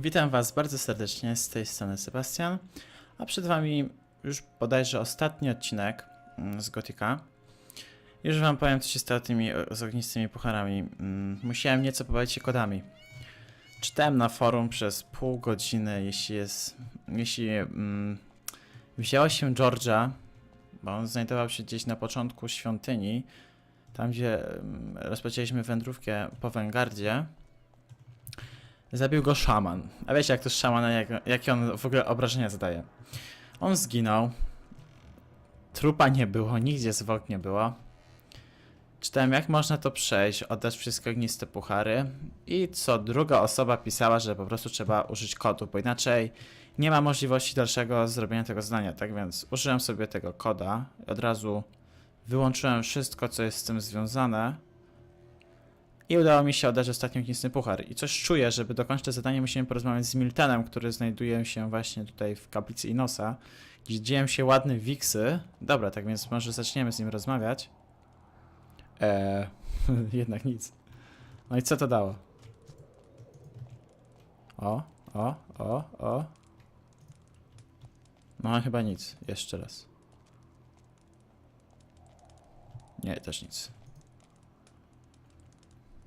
Witam Was bardzo serdecznie, z tej strony Sebastian, a przed Wami już bodajże ostatni odcinek mm, z Gotika. Już Wam powiem, co się stało tymi z ognistymi pucharami. Mm, Musiałem nieco pobawić się kodami. Czytałem na forum przez pół godziny, jeśli jest... Jeśli mm, wzięło się George'a, bo on znajdował się gdzieś na początku świątyni, tam gdzie mm, rozpoczęliśmy wędrówkę po Węgardzie, Zabił go szaman. A wiecie jak to szaman, jak, jakie on w ogóle obrażenia zadaje. On zginął. Trupa nie było, nigdzie zwłok nie było. Czytałem jak można to przejść, oddać wszystkie ogniste puchary i co druga osoba pisała, że po prostu trzeba użyć kodu, bo inaczej nie ma możliwości dalszego zrobienia tego zdania. Tak więc użyłem sobie tego koda i od razu wyłączyłem wszystko, co jest z tym związane. I udało mi się oddać ostatni ognisty puchar. I coś czuję, żeby dokończyć to zadanie, musimy porozmawiać z Miltenem, który znajduje się właśnie tutaj w kaplicy Inosa, gdzie dzieją się ładne wiksy. Dobra, tak więc może zaczniemy z nim rozmawiać. Eee, jednak nic. No i co to dało? O, o, o, o. No chyba nic. Jeszcze raz. Nie, też nic.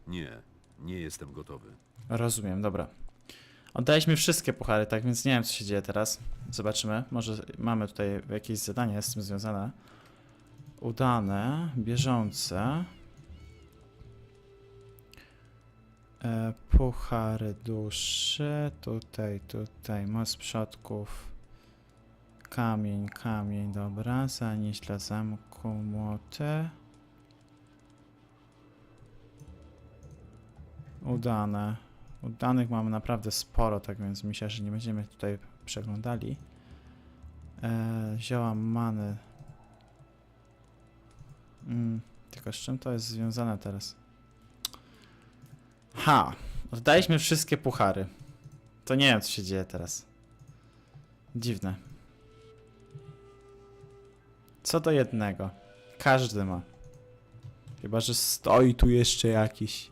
Nie, nie jestem gotowy. Rozumiem, dobra. Oddaliśmy wszystkie puchary, tak więc nie wiem co się dzieje teraz. Zobaczymy. Może mamy tutaj jakieś zadanie z tym związane. Udane, bieżące. E, puchary duszy. Tutaj, tutaj. Moc przodków. Kamień, kamień, dobra. Zanieść dla zamku młoty. Udane. Udanych mamy naprawdę sporo, tak więc myślę, że nie będziemy tutaj przeglądali. E, zioła many. Mm, tylko z czym to jest związane teraz? Ha! Oddaliśmy wszystkie puchary. To nie wiem, co się dzieje teraz. Dziwne. Co do jednego. Każdy ma. Chyba, że stoi tu jeszcze jakiś.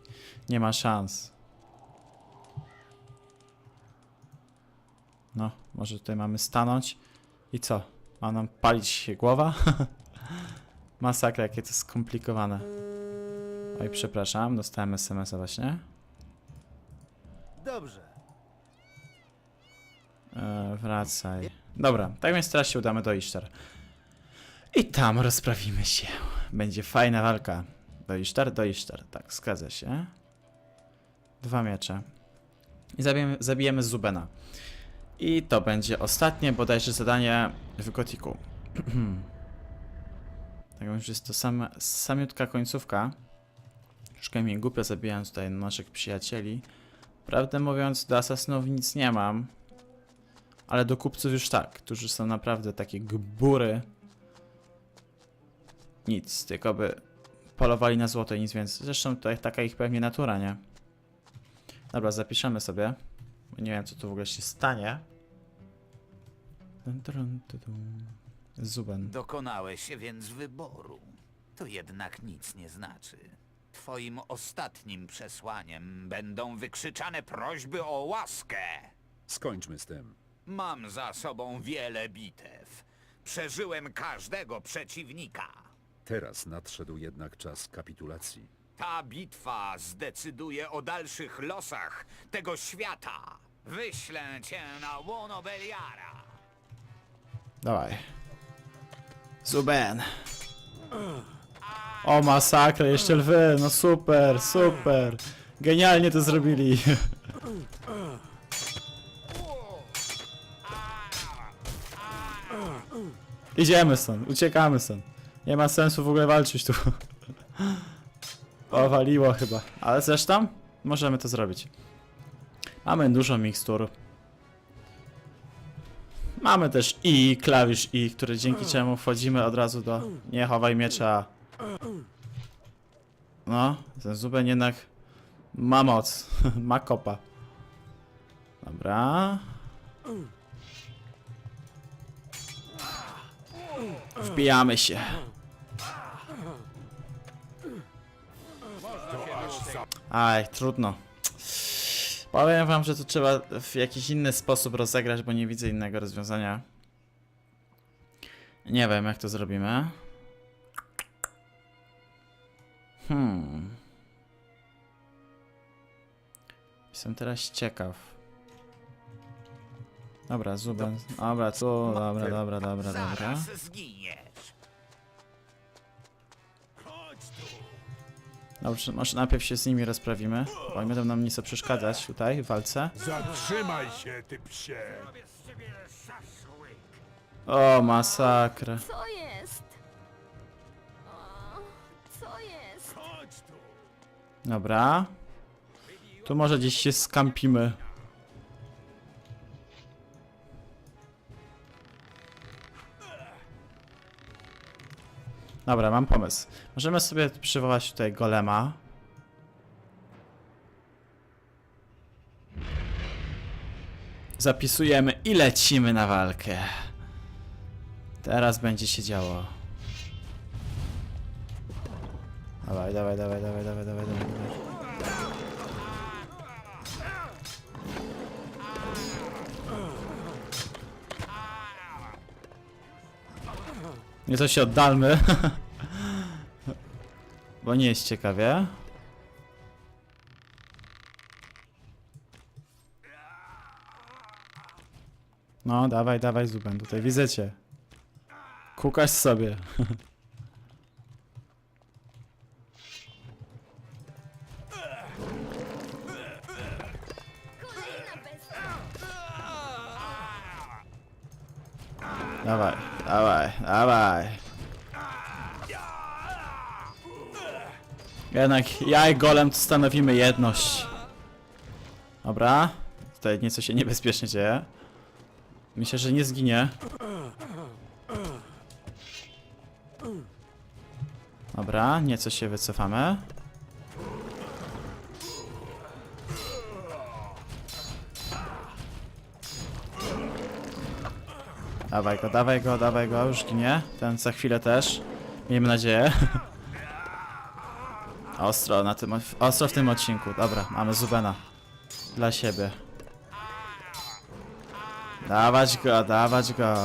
Nie ma szans. No, może tutaj mamy stanąć. I co? Ma nam palić się głowa? Masakra, jakie to skomplikowane. Oj, przepraszam, dostałem SMS-a właśnie. Dobrze. E, wracaj. Dobra, tak więc teraz się udamy do Isztar. I tam rozprawimy się. Będzie fajna walka. Do Isztar, do Isztar. Tak, zgadza się. Dwa miecze. I zabijemy, zabijemy Zubena. I to będzie ostatnie bodajże zadanie w Gotiku. tak więc jest to sama, samiutka końcówka. Troszkę mi głupio zabijając tutaj naszych przyjacieli. Prawdę mówiąc, do asasynów nic nie mam. Ale do kupców już tak, którzy są naprawdę takie gbury. Nic, tylko by polowali na złoto i nic więcej. Zresztą to taka ich pewnie natura, nie? Dobra, zapiszemy sobie. Nie wiem, co tu w ogóle się stanie. Zuben. Dokonałeś więc wyboru. To jednak nic nie znaczy. Twoim ostatnim przesłaniem będą wykrzyczane prośby o łaskę. Skończmy z tym. Mam za sobą wiele bitew. Przeżyłem każdego przeciwnika. Teraz nadszedł jednak czas kapitulacji. Ta bitwa zdecyduje o dalszych losach tego świata. Wyślę cię na łono Beliara. Dawaj. Zuben. O masakra, jeszcze lwy, no super, super. Genialnie to zrobili. Idziemy stąd, uciekamy stąd. Nie ma sensu w ogóle walczyć tu. Powaliło chyba, ale zresztą możemy to zrobić. Mamy dużo mikstur. Mamy też I, klawisz I, który dzięki czemu wchodzimy od razu do nie chowaj miecza. No, ten zuben jednak ma moc, ma kopa. Dobra. Wbijamy się. Aj, trudno. Powiem wam, że to trzeba w jakiś inny sposób rozegrać, bo nie widzę innego rozwiązania. Nie wiem, jak to zrobimy. Hmm. Jestem teraz ciekaw. Dobra, Zuben. Dobra, tu, dobra, dobra, dobra, dobra. Dobrze, może najpierw się z nimi rozprawimy, bo nie będą nam nic przeszkadzać tutaj w walce. Zatrzymaj się, ty psie! O, masakra. Co jest? O, co jest? Dobra. Tu może gdzieś się skampimy. Dobra, mam pomysł. Możemy sobie przywołać tutaj golema. Zapisujemy i lecimy na walkę. Teraz będzie się działo. Dawaj, dawaj, dawaj, dawaj, dawaj, dawaj, dawaj. Nieco się oddalmy. Bo nie jest ciekawie. No, dawaj, dawaj, Zuben, tutaj widzę cię. Kukasz sobie. Dawaj, dawaj, dawaj. Jednak ja i golem tu stanowimy jedność. Dobra. Tutaj nieco się niebezpiecznie dzieje. Myślę, że nie zginie. Dobra, nieco się wycofamy. Dawaj go, dawaj go, dawaj go, już ginie. Ten za chwilę też. Miejmy nadzieję. Ostro na tym, ostro w tym odcinku. Dobra, mamy Zubena. Dla siebie. Dawać go, dawać go.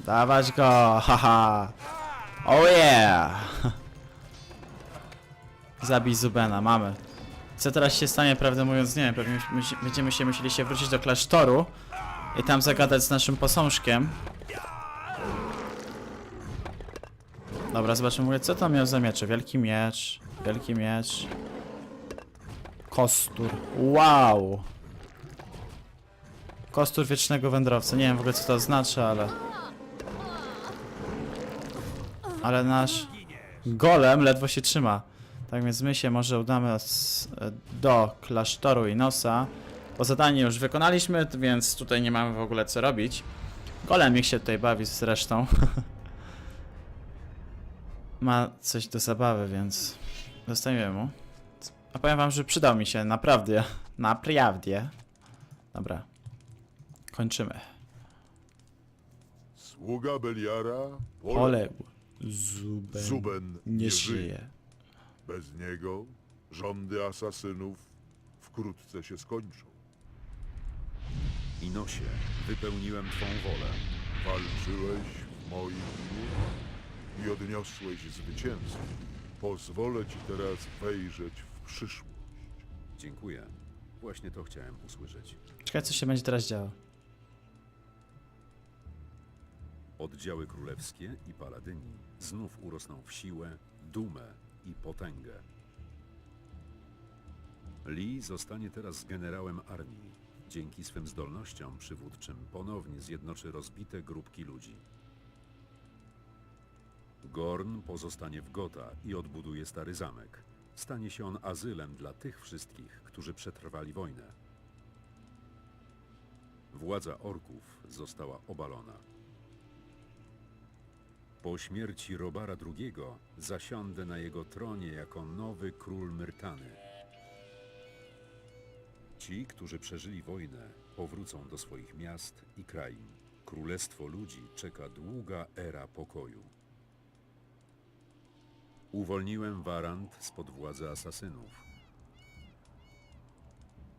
Dawać go, haha. Oh yeah. Zabij Zubena, mamy. Co teraz się stanie, prawdę mówiąc, nie wiem. Pewnie będziemy się musieli się wrócić do klasztoru i tam zagadać z naszym posążkiem. Dobra, zobaczymy, mówię, co tam miał za miecze. Wielki miecz, wielki miecz. Kostur. Wow! Kostur wiecznego wędrowca. Nie wiem w ogóle co to oznacza, ale... Ale nasz golem ledwo się trzyma. Tak więc my się może udamy do klasztoru Inosa. Bo zadanie już wykonaliśmy, więc tutaj nie mamy w ogóle co robić. Golem ich się tutaj bawi z resztą. Ma coś do zabawy, więc dostajemy mu. A powiem wam, że przydał mi się, naprawdę. Naprawdę. Dobra. Kończymy. Sługa Beliara Poległ. Zuben, Zuben nie żyje. Bez niego rządy asasynów wkrótce się skończą. Inosie, wypełniłem twą wolę. Walczyłeś w moim dniu i odniosłeś zwycięstwo. Pozwolę ci teraz wejrzeć w przyszłość. Dziękuję. Właśnie to chciałem usłyszeć. Czekaj, co się będzie teraz działo. Oddziały królewskie i paladyni znów urosną w siłę, dumę i potęgę. Lee zostanie teraz generałem armii. Dzięki swym zdolnościom przywódczym ponownie zjednoczy rozbite grupki ludzi. Gorn pozostanie w Gotha i odbuduje stary zamek. Stanie się on azylem dla tych wszystkich, którzy przetrwali wojnę. Władza orków została obalona. Po śmierci Robara II zasiądę na jego tronie jako nowy król Myrtany. Ci, którzy przeżyli wojnę, powrócą do swoich miast i krain. Królestwo ludzi czeka długa era pokoju. Uwolniłem Warant spod władzy asasynów.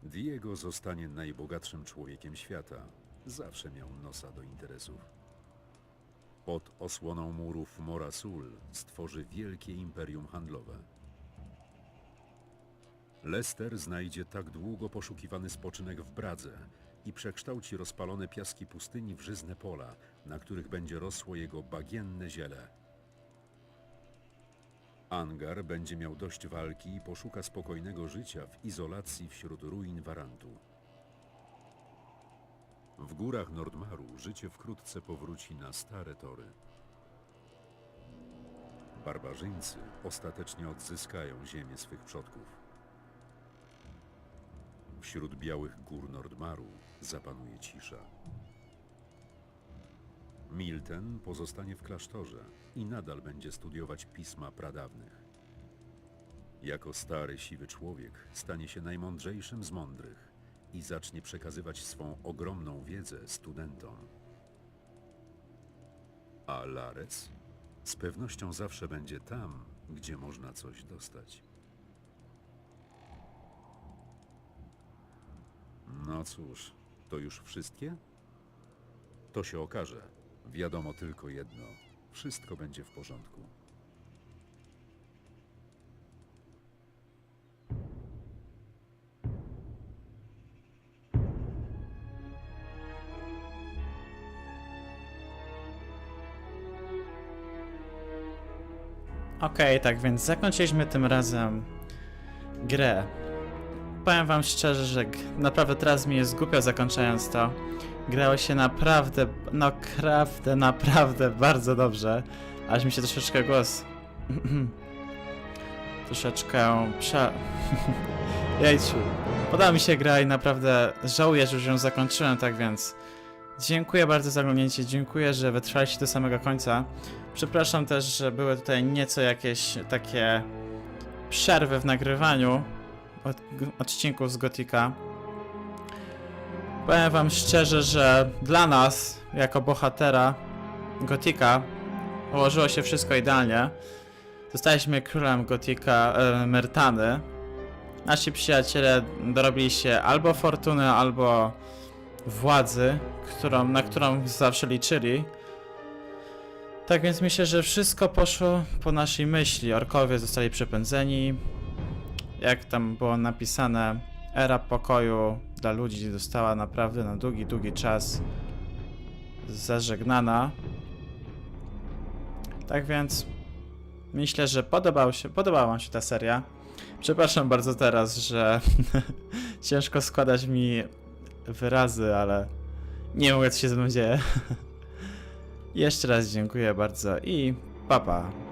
Diego zostanie najbogatszym człowiekiem świata. Zawsze miał nosa do interesów. Pod osłoną murów Morasul stworzy wielkie imperium handlowe. Lester znajdzie tak długo poszukiwany spoczynek w Bradze i przekształci rozpalone piaski pustyni w żyzne pola, na których będzie rosło jego bagienne ziele. Angar będzie miał dość walki i poszuka spokojnego życia w izolacji wśród ruin Warantu. W górach Nordmaru życie wkrótce powróci na stare tory. Barbarzyńcy ostatecznie odzyskają ziemię swych przodków. Wśród białych gór Nordmaru zapanuje cisza. Milten pozostanie w klasztorze i nadal będzie studiować pisma pradawnych. Jako stary, siwy człowiek stanie się najmądrzejszym z mądrych i zacznie przekazywać swą ogromną wiedzę studentom. A Lares z pewnością zawsze będzie tam, gdzie można coś dostać. No cóż, to już wszystkie? To się okaże. Wiadomo tylko jedno. Wszystko będzie w porządku. Okej, tak więc zakończyliśmy tym razem grę. Powiem wam szczerze, że naprawdę teraz mi jest głupio zakończając to. Grało się naprawdę, no naprawdę, naprawdę bardzo dobrze. Aż mi się troszeczkę głos... troszeczkę prze... Jejciu. Podoba mi się gra i naprawdę żałuję, że już ją zakończyłem, tak więc... Dziękuję bardzo za oglądnięcie, dziękuję, że wytrwaliście do samego końca. Przepraszam też, że były tutaj nieco jakieś takie przerwy w nagrywaniu od, odcinków z Gotika. Powiem wam szczerze, że dla nas, jako bohatera Gotika, ułożyło się wszystko idealnie. Zostaliśmy królem Gotika e, Mertany. Nasi przyjaciele dorobili się albo fortuny, albo władzy, którą, na którą zawsze liczyli. Tak więc myślę, że wszystko poszło po naszej myśli. Orkowie zostali przepędzeni. Jak tam było napisane, era pokoju dla ludzi została naprawdę na długi, długi czas zażegnana. Tak więc myślę, że podobał się, podobała Wam się ta seria. Przepraszam bardzo teraz, że ciężko składać mi wyrazy, ale nie mogę, co się ze mną dzieje. Jeszcze raz dziękuję bardzo i papa. Pa.